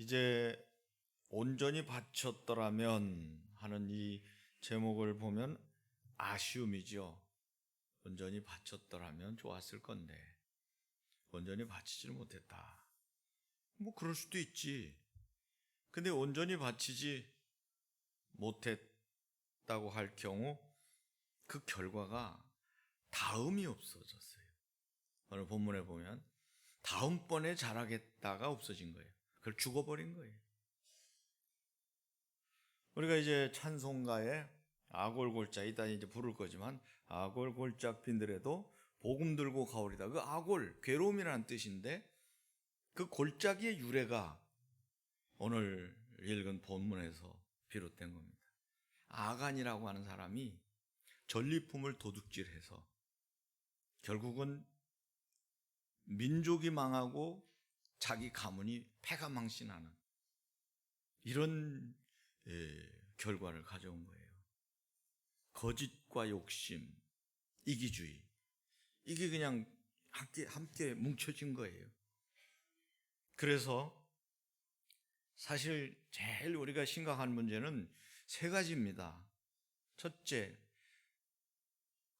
이제 온전히 바쳤더라면 하는 이 제목을 보면 아쉬움이죠. 온전히 바쳤더라면 좋았을 건데 온전히 바치지를 못했다. 뭐 그럴 수도 있지. 근데 온전히 바치지 못했다고 할 경우 그 결과가 다음이 없어졌어요. 오늘 본문에 보면 다음번에 잘하겠다가 없어진 거예요. 그걸 죽어버린 거예요. 우리가 이제 찬송가에 아골골짝 이따 이제 부를 거지만 아골골짝 빈들에도 복음 들고 가오리다. 그 아골 괴로움이라는 뜻인데 그 골짜기의 유래가 오늘 읽은 본문에서 비롯된 겁니다. 아간이라고 하는 사람이 전리품을 도둑질해서 결국은 민족이 망하고 자기 가문이 패가 망신하는 이런 예, 결과를 가져온 거예요. 거짓과 욕심, 이기주의 이게 그냥 함께 함께 뭉쳐진 거예요. 그래서 사실 제일 우리가 심각한 문제는 세 가지입니다. 첫째,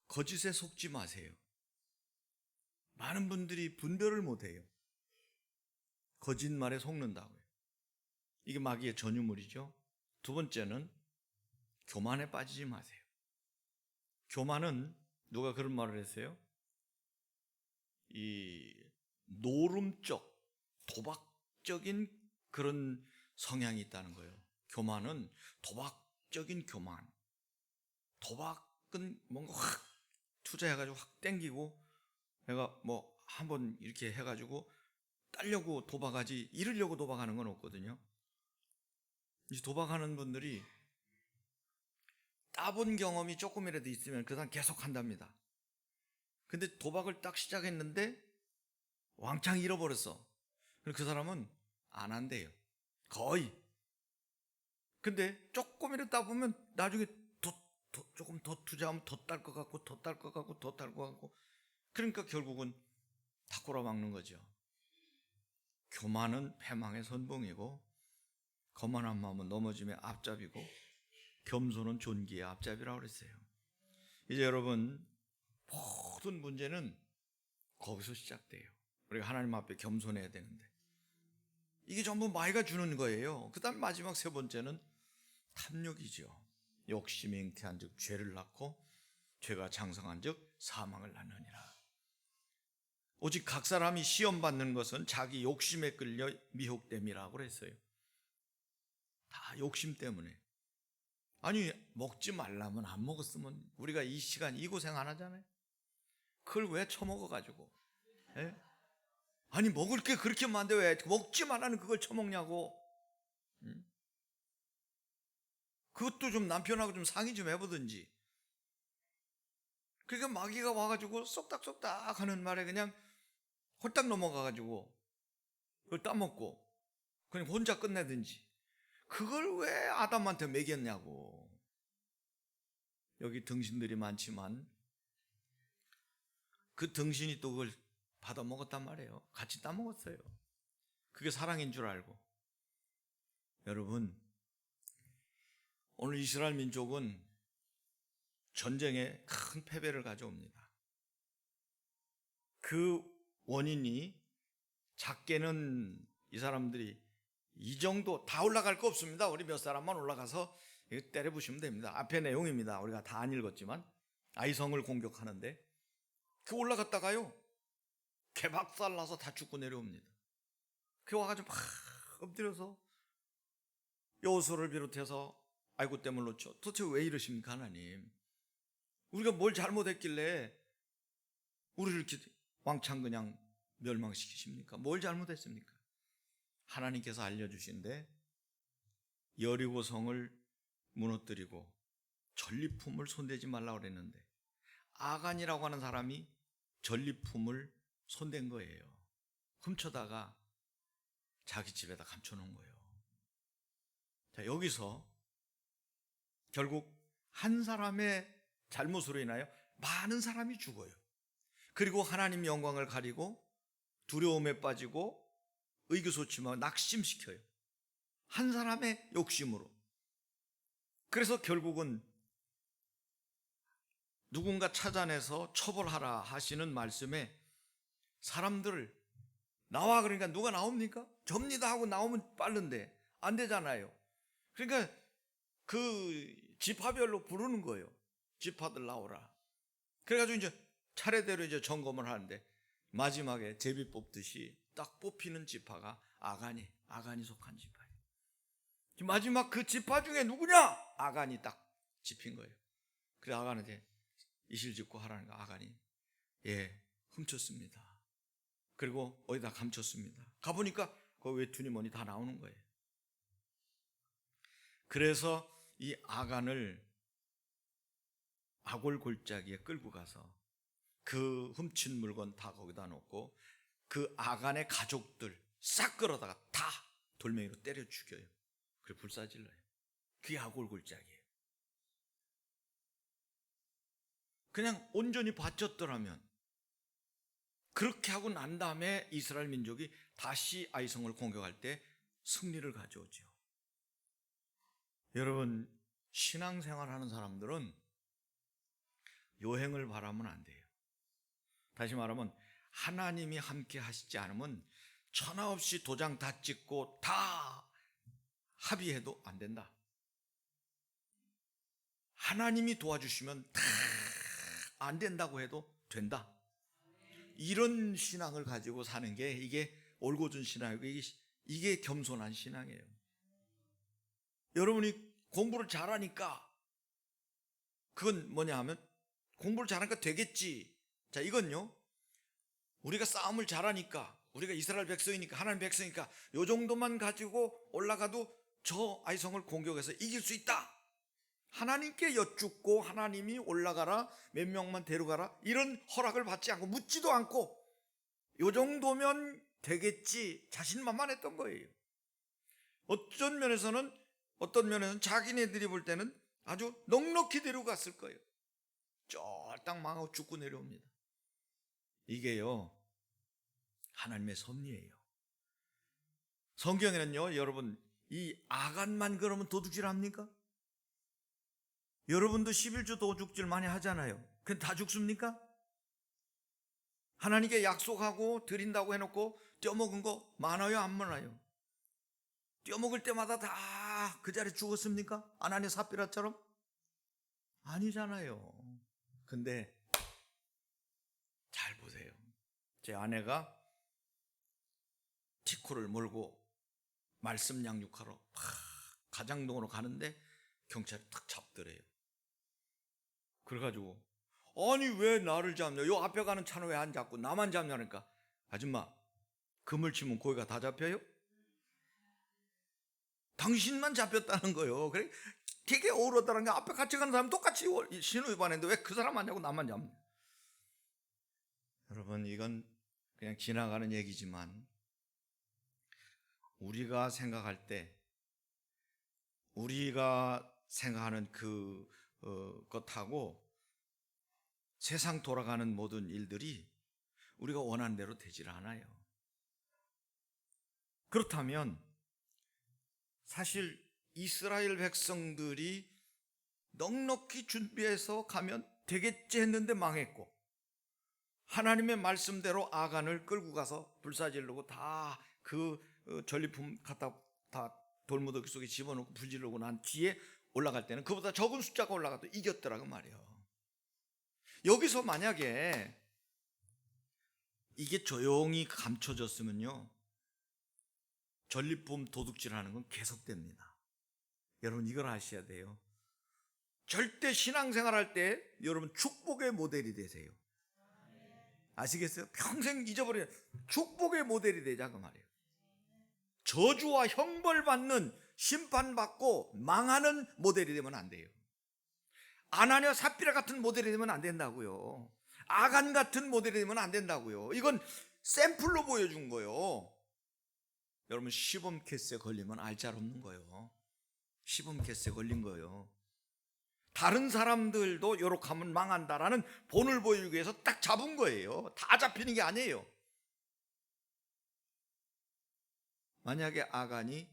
거짓에 속지 마세요. 많은 분들이 분별을 못 해요. 거짓말에 속는다고요. 이게 마귀의 전유물이죠. 두 번째는 교만에 빠지지 마세요. 교만은 누가 그런 말을 했어요? 이 노름적, 도박적인 그런 성향이 있다는 거예요. 교만은 도박적인 교만. 도박은 뭔가 확 투자해가지고 확 땡기고 내가 뭐 한번 이렇게 해가지고 따려고 도박하지 잃으려고 도박하는 건 없거든요. 이제 도박하는 분들이 따본 경험이 조금이라도 있으면 그 사람 계속 한답니다. 근데 도박을 딱 시작했는데 왕창 잃어버렸어. 그 사람은 안 한대요. 거의. 근데 조금이라도 따보면 나중에 더, 더, 조금 더 투자하면 더 딸 것 같고, 더 딸 것 같고, 더 딸 것 같고. 그러니까 결국은 다 꼬라박는 거죠. 교만은 패망의 선봉이고, 거만한 마음은 넘어짐의 앞잡이고, 겸손은 존귀의 앞잡이라고 그랬어요. 이제 여러분, 모든 문제는 거기서 시작돼요. 우리가 하나님 앞에 겸손해야 되는데. 이게 전부 마이가 주는 거예요. 그 다음 마지막 세 번째는 탐욕이죠. 욕심이 잉태한 즉 죄를 낳고 죄가 장성한 즉 사망을 낳느니라. 오직 각 사람이 시험 받는 것은 자기 욕심에 끌려 미혹됨이라고 그랬어요. 다 욕심 때문에. 아니 먹지 말라면 안 먹었으면 우리가 이 시간 이 고생 안 하잖아요. 그걸 왜 처먹어 가지고? 예? 아니 먹을 게 그렇게 많은데 왜 먹지 말라는 그걸 처먹냐고? 응? 그것도 좀 남편하고 좀 상의 좀 해보든지. 그러니까 마귀가 와가지고 쏙닥쏙닥 하는 말에 그냥 홀딱 넘어가가지고 그걸 따먹고 그냥 혼자 끝내든지. 그걸 왜 아담한테 먹였냐고. 여기 등신들이 많지만 그 등신이 또 그걸 받아 먹었단 말이에요. 같이 따먹었어요. 그게 사랑인 줄 알고. 여러분, 오늘 이스라엘 민족은 전쟁에 큰 패배를 가져옵니다. 그 원인이 작게는 이 사람들이 이 정도 다 올라갈 거 없습니다. 우리 몇 사람만 올라가서 때려 부시면 됩니다. 앞에 내용입니다. 우리가 다 안 읽었지만 아이성을 공격하는데 그 올라갔다가요 개박살 나서 다 죽고 내려옵니다. 그 와가지고 막 엎드려서 여호수를 비롯해서 아이고 때문에 놓죠. 도대체 왜 이러십니까 하나님? 우리가 뭘 잘못했길래 우리를 이렇게 왕창 그냥 멸망시키십니까? 뭘 잘못했습니까? 하나님께서 알려주신데 여리고 성을 무너뜨리고 전리품을 손대지 말라고 그랬는데 아간이라고 하는 사람이 전리품을 손댄 거예요. 훔쳐다가 자기 집에다 감춰놓은 거예요. 자, 여기서 결국 한 사람의 잘못으로 인하여 많은 사람이 죽어요. 그리고 하나님 영광을 가리고 두려움에 빠지고 의교소침하고 낙심시켜요. 한 사람의 욕심으로. 그래서 결국은 누군가 찾아내서 처벌하라 하시는 말씀에 사람들을 나와 그러니까 누가 나옵니까? 접니다 하고 나오면 빠른데 안 되잖아요. 그러니까 그 지파별로 부르는 거예요. 지파들 나오라. 그래가지고 이제 차례대로 이제 점검을 하는데 마지막에 제비 뽑듯이 딱 뽑히는 지파가 아간이 아간이 속한 지파예요. 마지막 그 지파 중에 누구냐? 아간이 딱 집힌 거예요. 그래 아간한테 이실 짓고 하라는 거 아간이 예 훔쳤습니다. 그리고 어디다 감췄습니다. 가보니까 그 외투니 뭐니 다 나오는 거예요. 그래서 이 아간을 아골 골짜기에 끌고 가서 그 훔친 물건 다 거기다 놓고 그 아간의 가족들 싹 끌어다가 다 돌멩이로 때려 죽여요. 그래 불사질러요. 그게 아골 골짜기예요. 그냥 온전히 바쳤더라면 그렇게 하고 난 다음에 이스라엘 민족이 다시 아이성을 공격할 때 승리를 가져오죠. 여러분 신앙생활 하는 사람들은 요행을 바라면 안 돼요. 다시 말하면 하나님이 함께 하시지 않으면 천하 없이 도장 다 찍고 다 합의해도 안 된다. 하나님이 도와주시면 다 안 된다고 해도 된다. 이런 신앙을 가지고 사는 게 이게 올곧은 신앙이고 이게, 이게 겸손한 신앙이에요. 여러분이 공부를 잘하니까 그건 뭐냐 하면 공부를 잘하니까 되겠지. 자, 이건요. 우리가 싸움을 잘하니까 우리가 이스라엘 백성이니까 하나님 백성이니까 요 정도만 가지고 올라가도 저 아이성을 공격해서 이길 수 있다. 하나님께 여쭙고 하나님이 올라가라 몇 명만 데려가라 이런 허락을 받지 않고 묻지도 않고 요 정도면 되겠지 자신만만했던 거예요. 어떤 면에서는 어떤 면에서는 자기네들이 볼 때는 아주 넉넉히 데려갔을 거예요. 쫄딱 망하고 죽고 내려옵니다. 이게요 하나님의 섭리예요. 성경에는요 여러분 이 아간만 그러면 도둑질 합니까? 여러분도 11주 도둑질 많이 하잖아요. 근데 다 죽습니까? 하나님께 약속하고 드린다고 해놓고 떼어먹은 거 많아요? 안 많아요? 떼어먹을 때마다 다 그 자리에 죽었습니까? 아나니 사피라처럼? 아니잖아요. 근데 잘 보세요. 제 아내가 티코를 몰고 말씀 양육하러 가장동으로 가는데 경찰이 탁 잡더래요. 그래가지고 아니 왜 나를 잡냐? 요 앞에 가는 차는 왜 안 잡고 나만 잡냐니까 아줌마 금을 치면 고기가 다 잡혀요? 당신만 잡혔다는 거예요. 그래 되게 어울었다는 게 앞에 같이 가는 사람 똑같이 신호 위반했는데 왜 그 사람 안 잡고 나만 잡냐? 여러분 이건 그냥 지나가는 얘기지만 우리가 생각할 때 우리가 생각하는 그 어, 것하고 세상 돌아가는 모든 일들이 우리가 원하는 대로 되질 않아요. 그렇다면 사실 이스라엘 백성들이 넉넉히 준비해서 가면 되겠지 했는데 망했고 하나님의 말씀대로 아간을 끌고 가서 불사질르고 다 그 전리품 갖다 다 돌무더기 속에 집어넣고 불지르고 난 뒤에 올라갈 때는 그보다 적은 숫자가 올라가도 이겼더라고 말이에요. 여기서 만약에 이게 조용히 감춰졌으면요. 전리품 도둑질 하는 건 계속됩니다. 여러분 이걸 아셔야 돼요. 절대 신앙생활 할 때 여러분 축복의 모델이 되세요. 아시겠어요? 평생 잊어버려 축복의 모델이 되자 그 말이에요. 저주와 형벌 받는 심판받고 망하는 모델이 되면 안 돼요. 아나니아 삽비라 같은 모델이 되면 안 된다고요. 아간 같은 모델이 되면 안 된다고요. 이건 샘플로 보여준 거예요. 여러분 시범 캐스에 걸리면 알잘 없는 거예요. 시범 캐스에 걸린 거예요. 다른 사람들도 요렇게 하면 망한다라는 본을 보이기 위해서 딱 잡은 거예요. 다 잡히는 게 아니에요. 만약에 아간이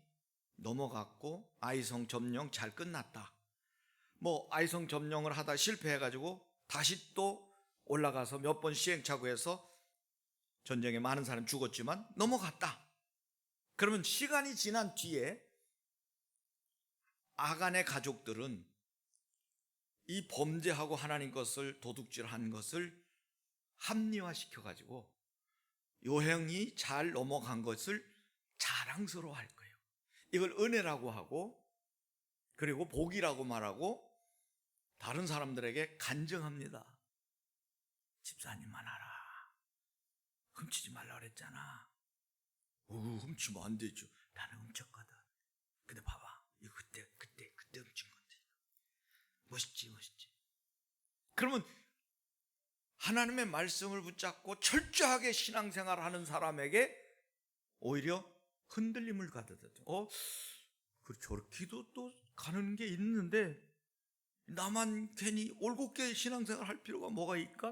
넘어갔고 아이성 점령 잘 끝났다. 뭐 아이성 점령을 하다 실패해가지고 다시 또 올라가서 몇 번 시행착오해서 전쟁에 많은 사람 죽었지만 넘어갔다. 그러면 시간이 지난 뒤에 아간의 가족들은 이 범죄하고 하나님 것을 도둑질한 것을 합리화시켜 가지고 요행이 잘 넘어간 것을 자랑스러워할 거예요. 이걸 은혜라고 하고 그리고 복이라고 말하고 다른 사람들에게 간증합니다. 집사님만 알아. 훔치지 말라 그랬잖아. 오, 훔치면 안 되죠. 나는 훔쳤거든. 근데 봐봐. 이거 그때, 그때, 그때 훔친 건데. 멋있지, 멋있지. 그러면 하나님의 말씀을 붙잡고 철저하게 신앙생활 하는 사람에게 오히려 흔들림을 가져다죠. 어, 그 저렇게도 또 가는 게 있는데 나만 괜히 올곧게 신앙생활 할 필요가 뭐가 있까?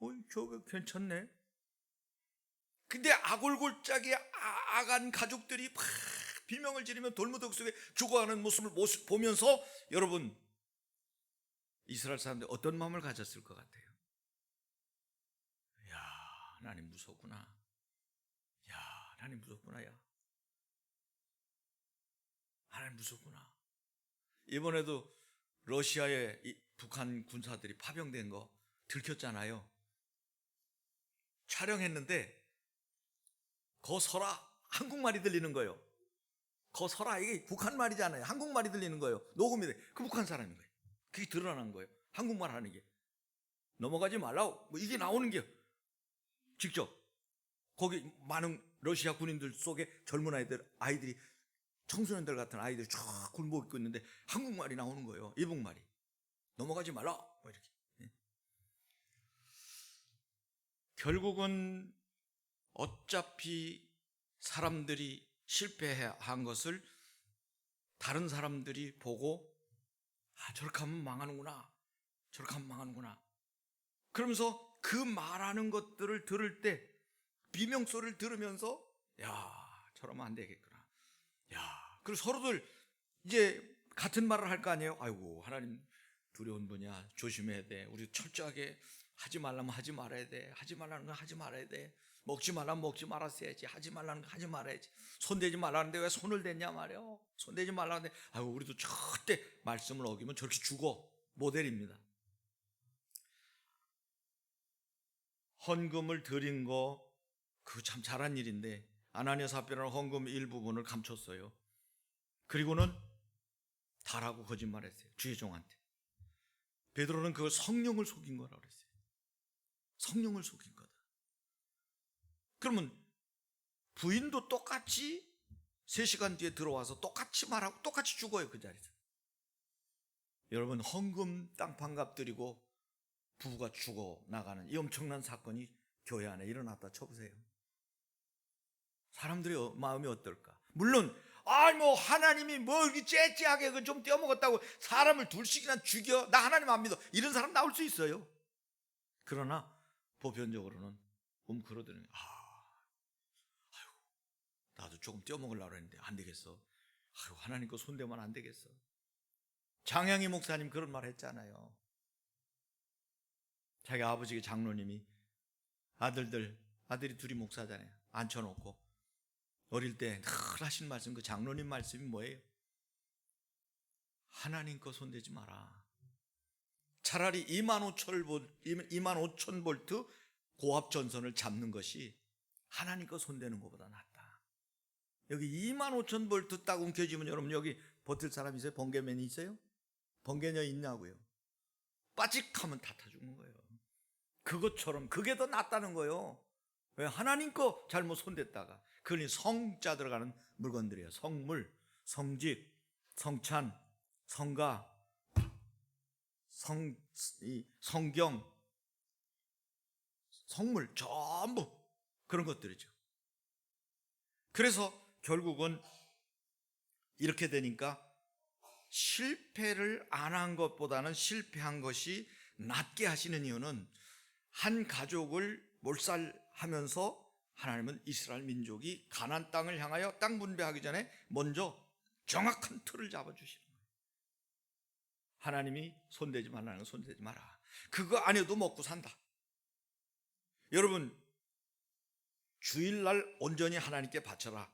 어, 저거 괜찮네. 근데 아골골짜기 아- 아간 가족들이 막 비명을 지르며 돌무더기 속에 죽어가는 모습을 모습 보면서 여러분 이스라엘 사람들 어떤 마음을 가졌을 것 같아요? 야 하나님 무섭구나. 야 하나님 무섭구나. 야 하나님 무섭구나. 이번에도 러시아에 이 북한 군사들이 파병된 거 들켰잖아요. 촬영했는데 거 서라 한국말이 들리는 거예요. 거 서라 이게 북한 말이잖아요. 한국말이 들리는 거예요. 녹음이 돼. 그 북한 사람인 거예요. 그게 드러난 거예요. 한국말 하는 게 넘어가지 말라고 뭐 이게 나오는 게 직접 거기 많은 러시아 군인들 속에 젊은 아이들 아이들이 청소년들 같은 아이들이 쫙 굴복 입고 있는데 한국말이 나오는 거예요. 이북말이 넘어가지 말라 뭐 이렇게. 예. 결국은 어차피 사람들이 실패한 것을 다른 사람들이 보고 아 저렇게 하면 망하는구나. 저렇게 하면 망하는구나. 그러면서 그 말하는 것들을 들을 때 비명 소리를 들으면서 야 저러면 안 되겠구나. 야 그리고 서로들 이제 같은 말을 할 거 아니에요? 아이고 하나님 두려운 분이야. 조심해야 돼. 우리 철저하게 하지 말라면 하지 말아야 돼. 하지 말라는 건 하지 말아야 돼 먹지 말라면 먹지 말았어야지. 하지 말라는 거 하지 말아야지. 손대지 말라는데 왜 손을 댔냐 말이야 손대지 말라는데 아유 우리도 절대 말씀을 어기면 저렇게 죽어. 모델입니다. 헌금을 드린 거 그거 참 잘한 일인데 아나니아 사피라는 헌금 일부분을 감췄어요. 그리고는 다라고 거짓말했어요 주의 종한테. 베드로는 그걸 성령을 속인 거라고 그랬어요. 성령을 속인 거다 그러면 부인도 똑같이 3시간 뒤에 들어와서 똑같이 말하고 똑같이 죽어요 그 자리에서. 여러분 헌금 땅판값 드리고 부부가 죽어 나가는 이 엄청난 사건이 교회 안에 일어났다 쳐보세요. 사람들의 어- 마음이 어떨까? 물론 아이 뭐 하나님이 뭐 이렇게 째째하게 그좀 떼어먹었다고 사람을 둘씩이나 죽여 나 하나님 안 믿어. 이런 사람 나올 수 있어요. 그러나 보편적으로는 움크러드는 아 나도 조금 떼어먹으려고 했는데 안 되겠어. 아유, 하나님 거 손대면 안 되겠어. 장양희 목사님 그런 말 했잖아요. 자기 아버지 장로님이 아들들, 아들이 둘이 목사잖아요. 앉혀놓고. 어릴 때 늘 하신 말씀, 그 장로님 말씀이 뭐예요? 하나님 거 손대지 마라. 차라리 2만 5천 볼트, 2만 5천 볼트 고압 전선을 잡는 것이 하나님 거 손대는 것보다 낫다. 여기 2만 5천 볼트 딱 움켜쥐면 여러분 여기 버틸 사람 있어요? 번개맨이 있어요? 번개녀 있냐고요? 빠직하면 다 타 죽는 거예요. 그것처럼 그게 더 낫다는 거예요. 왜 하나님 거 잘못 손댔다가 그러니 성자 들어가는 물건들이에요. 성물, 성직, 성찬, 성가, 성, 이 성경, 성물 전부 그런 것들이죠. 그래서 결국은 이렇게 되니까 실패를 안 한 것보다는 실패한 것이 낫게 하시는 이유는 한 가족을 몰살하면서 하나님은 이스라엘 민족이 가난 땅을 향하여 땅 분배하기 전에 먼저 정확한 틀을 잡아 주시는 거예요. 하나님이 손대지 말라는 건 손대지 마라. 그거 안 해도 먹고 산다. 여러분 주일날 온전히 하나님께 바쳐라.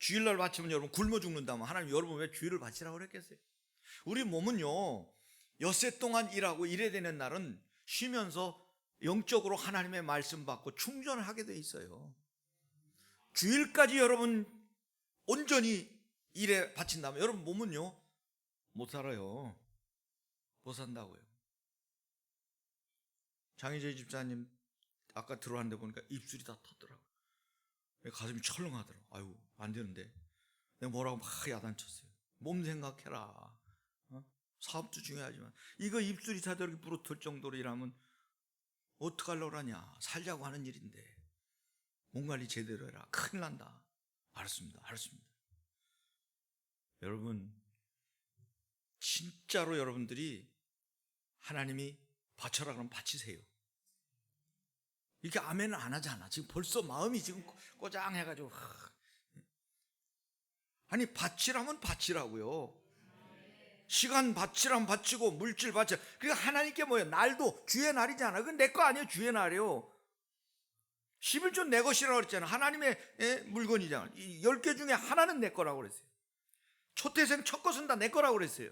주일날 바치면 여러분 굶어 죽는다면 하나님 여러분 왜 주일을 바치라고 그랬겠어요? 우리 몸은요 엿새 동안 일하고 일해야 되는 날은 쉬면서 영적으로 하나님의 말씀 받고 충전을 하게 돼 있어요. 주일까지 여러분 온전히 일에 바친다면 여러분 몸은요 못 살아요. 못 산다고요. 장희재 집사님 아까 들어왔는데 보니까 입술이 다 텄더라고. 가슴이 철렁하더라고. 아유 안 되는데 내가 뭐라고 막 야단쳤어요. 몸 생각해라. 어? 사업도 중요하지만 이거 입술이 다 저렇게 부러뜨릴 정도로 일하면 어떡하려고 하냐. 살자고 하는 일인데 몸 관리 제대로 해라. 큰일 난다. 알았습니다. 알았습니다. 여러분 진짜로 여러분들이 하나님이 바쳐라 그러면 바치세요. 이렇게 아멘을 안 하잖아. 지금 벌써 마음이 지금 꼬장해가지고. 하. 아니, 바치라면 바치라고요. 시간 바치라면 바치고, 물질 바치. 그게 하나님께 뭐예요? 날도 주의 날이잖아. 그건 내 거 아니에요. 주의 날이에요. 11조 내 것이라고 그랬잖아. 하나님의 예, 물건이잖아. 이 10개 중에 하나는 내 거라고 그랬어요. 초태생 첫 것은 다 내 거라고 그랬어요.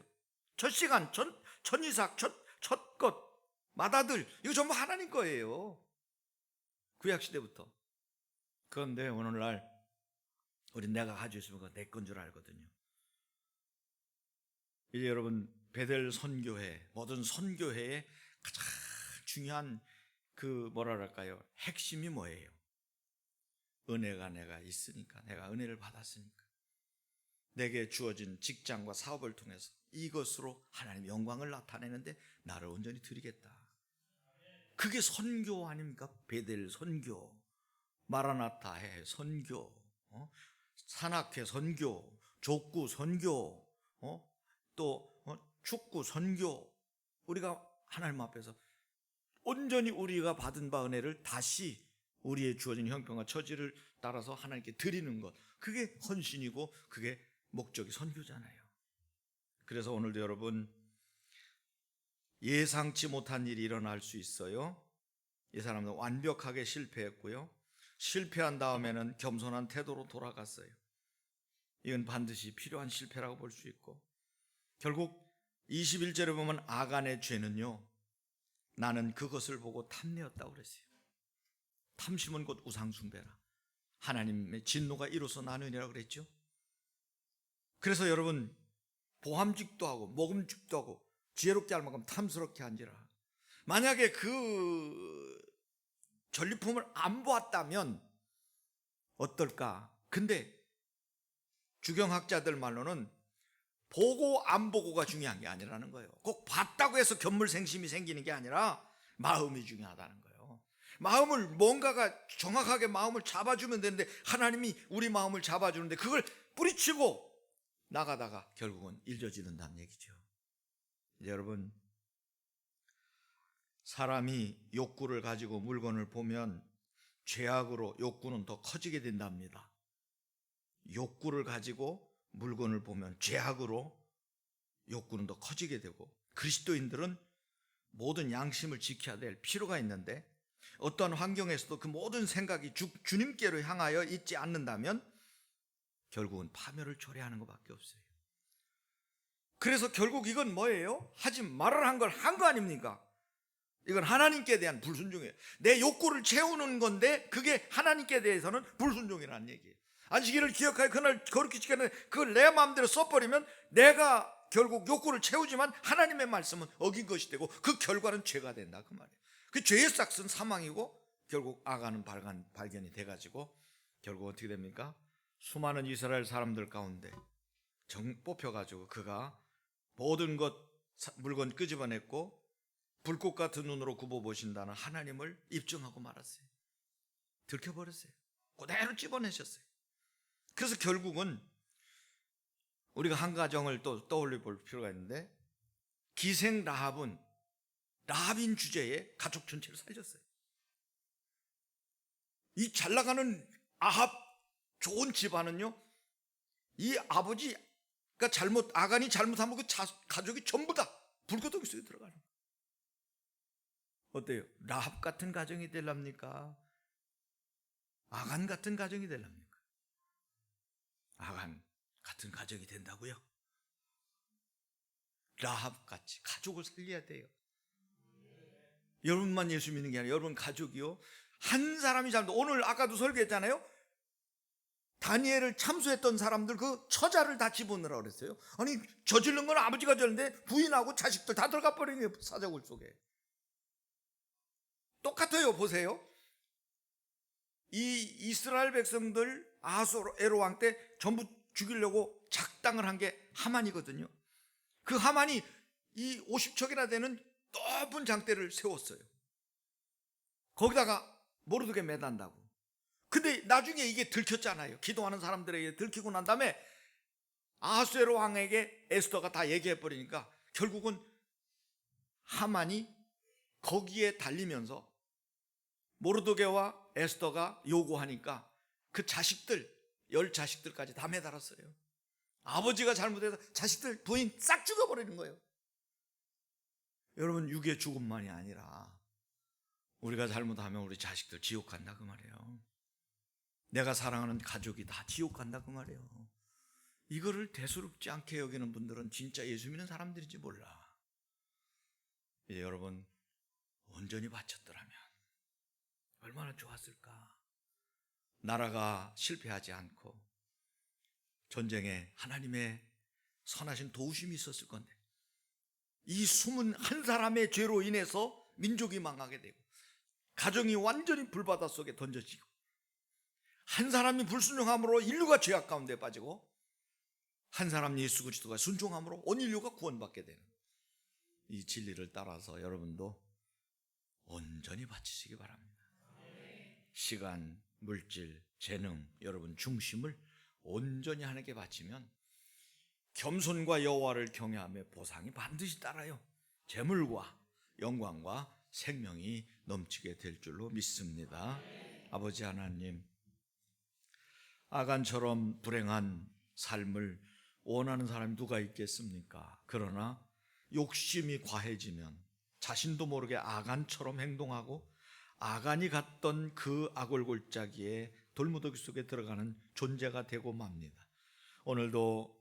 첫 시간, 첫, 첫 이삭, 첫, 첫 것, 맏아들. 이거 전부 하나님 거예요. 구약 시대부터. 그런데 오늘날 우리 내가 가지고 있으면 그거 내 건 줄 알거든요. 이제 여러분 베델 선교회 모든 선교회의 가장 중요한 그 뭐라 그럴까요? 핵심이 뭐예요? 은혜가 내가 있으니까 내가 은혜를 받았으니까 내게 주어진 직장과 사업을 통해서 이것으로 하나님 영광을 나타내는데 나를 온전히 드리겠다. 그게 선교 아닙니까? 베델 선교, 마라나타해 선교, 어? 산악회 선교, 족구 선교, 어? 또 어? 축구 선교. 우리가 하나님 앞에서 온전히 우리가 받은 바 은혜를 다시 우리의 주어진 형편과 처지를 따라서 하나님께 드리는 것. 그게 헌신이고 그게 목적이 선교잖아요. 그래서 오늘도 여러분 예상치 못한 일이 일어날 수 있어요. 이 사람은 완벽하게 실패했고요. 실패한 다음에는 겸손한 태도로 돌아갔어요. 이건 반드시 필요한 실패라고 볼 수 있고 결국 21절에 보면 아간의 죄는요. 나는 그것을 보고 탐내었다고 그랬어요. 탐심은 곧 우상숭배라. 하나님의 진노가 이로써 나누니라 그랬죠. 그래서 여러분 보함직도 하고 먹음직도 하고 지혜롭게 할 만큼 탐스럽게 한지라. 만약에 그 전리품을 안 보았다면 어떨까? 근데 주경학자들 말로는 보고 안 보고가 중요한 게 아니라는 거예요. 꼭 봤다고 해서 견물생심이 생기는 게 아니라 마음이 중요하다는 거예요. 마음을 뭔가가 정확하게 마음을 잡아주면 되는데 하나님이 우리 마음을 잡아주는데 그걸 뿌리치고 나가다가 결국은 일저지른다는 얘기죠. 여러분 사람이 욕구를 가지고 물건을 보면 죄악으로 욕구는 더 커지게 된답니다. 욕구를 가지고 물건을 보면 죄악으로 욕구는 더 커지게 되고 그리스도인들은 모든 양심을 지켜야 될 필요가 있는데 어떠한 환경에서도 그 모든 생각이 주, 주님께로 향하여 있지 않는다면 결국은 파멸을 초래하는 것밖에 없어요. 그래서 결국 이건 뭐예요? 하지 말아라 한걸 한 거 아닙니까? 이건 하나님께 대한 불순종이에요. 내 욕구를 채우는 건데 그게 하나님께 대해서는 불순종이라는 얘기예요. 안식일을 기억하여 그날 거룩히 지키는 그걸 내 마음대로 써버리면 내가 결국 욕구를 채우지만 하나님의 말씀은 어긴 것이 되고 그 결과는 죄가 된다 그 말이에요. 그 죄의 싹은 사망이고 결국 아가는 발견, 발견이 돼가지고 결국 어떻게 됩니까? 수많은 이스라엘 사람들 가운데 정 뽑혀가지고 그가 모든 것 물건 끄집어냈고 불꽃 같은 눈으로 굽어 보신다는 하나님을 입증하고 말았어요. 들켜버렸어요. 그대로 집어내셨어요. 그래서 결국은 우리가 한 가정을 또 떠올려 볼 필요가 있는데 기생 라합은 라합인 주제에 가족 전체를 살렸어요. 이 잘 나가는 아합 좋은 집안은요, 이 아버지 가 잘못, 아간이 잘못하면 그 자, 가족이 전부 다 불구덩이 속에 들어가는 거예요. 어때요? 라합 같은 가정이 될랍니까? 아간 같은 가정이 될랍니까? 아간 같은 가정이 된다고요? 라합 같이 가족을 살려야 돼요. 여러분만 예수 믿는 게 아니라 여러분 가족이요. 한 사람이 잘못 오늘 아까도 설교했잖아요. 다니엘을 참수했던 사람들 그 처자를 다 집어넣으라 그랬어요. 아니 저지른 건 아버지가 저는데 부인하고 자식들 다 들어가 버린 거예요. 사자굴 속에. 똑같아요. 보세요. 이 이스라엘 백성들 아하수에로 왕 때 전부 죽이려고 작당을 한 게 하만이거든요. 그 하만이 이 50척이나 되는 높은 장대를 세웠어요. 거기다가 모르드게 매단다고. 근데 나중에 이게 들켰잖아요. 기도하는 사람들에게 들키고 난 다음에 아하수에로 왕에게 에스더가 다 얘기해 버리니까 결국은 하만이 거기에 달리면서 모르드게와 에스더가 요구하니까 그 자식들 열 자식들까지 다 매달았어요. 아버지가 잘못해서 자식들 부인 싹 죽여버리는 거예요. 여러분 육의 죽음만이 아니라 우리가 잘못하면 우리 자식들 지옥 간다 그 말이에요. 내가 사랑하는 가족이 다 지옥 간다 그 말이에요. 이거를 대수롭지 않게 여기는 분들은 진짜 예수 믿는 사람들인지 몰라. 이제 여러분 온전히 바쳤더라면 얼마나 좋았을까. 나라가 실패하지 않고 전쟁에 하나님의 선하신 도우심이 있었을 건데 이 숨은 한 사람의 죄로 인해서 민족이 망하게 되고 가정이 완전히 불바다 속에 던져지고 한 사람이 불순종함으로 인류가 죄악 가운데 빠지고 한 사람 예수 그리스도가 순종함으로 온 인류가 구원받게 되는 이 진리를 따라서 여러분도 온전히 바치시기 바랍니다. 시간, 물질, 재능, 여러분 중심을 온전히 하나님께 바치면 겸손과 여호와를 경외하며 보상이 반드시 따라요. 재물과 영광과 생명이 넘치게 될 줄로 믿습니다. 아버지 하나님, 아간처럼 불행한 삶을 원하는 사람이 누가 있겠습니까? 그러나 욕심이 과해지면 자신도 모르게 아간처럼 행동하고 아간이 갔던 그 악골골짜기에 돌무더기 속에 들어가는 존재가 되고 맙니다. 오늘도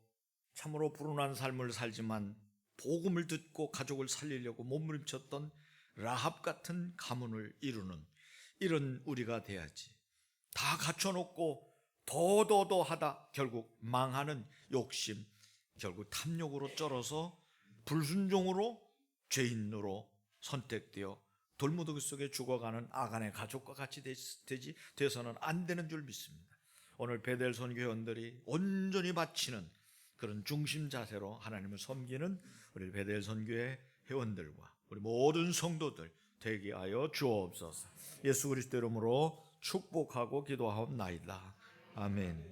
참으로 불운한 삶을 살지만 복음을 듣고 가족을 살리려고 몸부림쳤던 라합 같은 가문을 이루는 이런 우리가 돼야지. 다 갖춰놓고 더더더 하다 결국 망하는 욕심, 결국 탐욕으로 쩔어서 불순종으로 죄인으로 선택되어 돌무더기 속에 죽어가는 아간의 가족과 같이 되지 돼서는 안 되는 줄 믿습니다. 오늘 베델 선교원들이 온전히 바치는 그런 중심 자세로 하나님을 섬기는 우리 베델 선교의 회원들과 우리 모든 성도들 되게 하여 주옵소서. 예수 그리스도 이름으로 축복하고 기도하옵나이다. 아멘.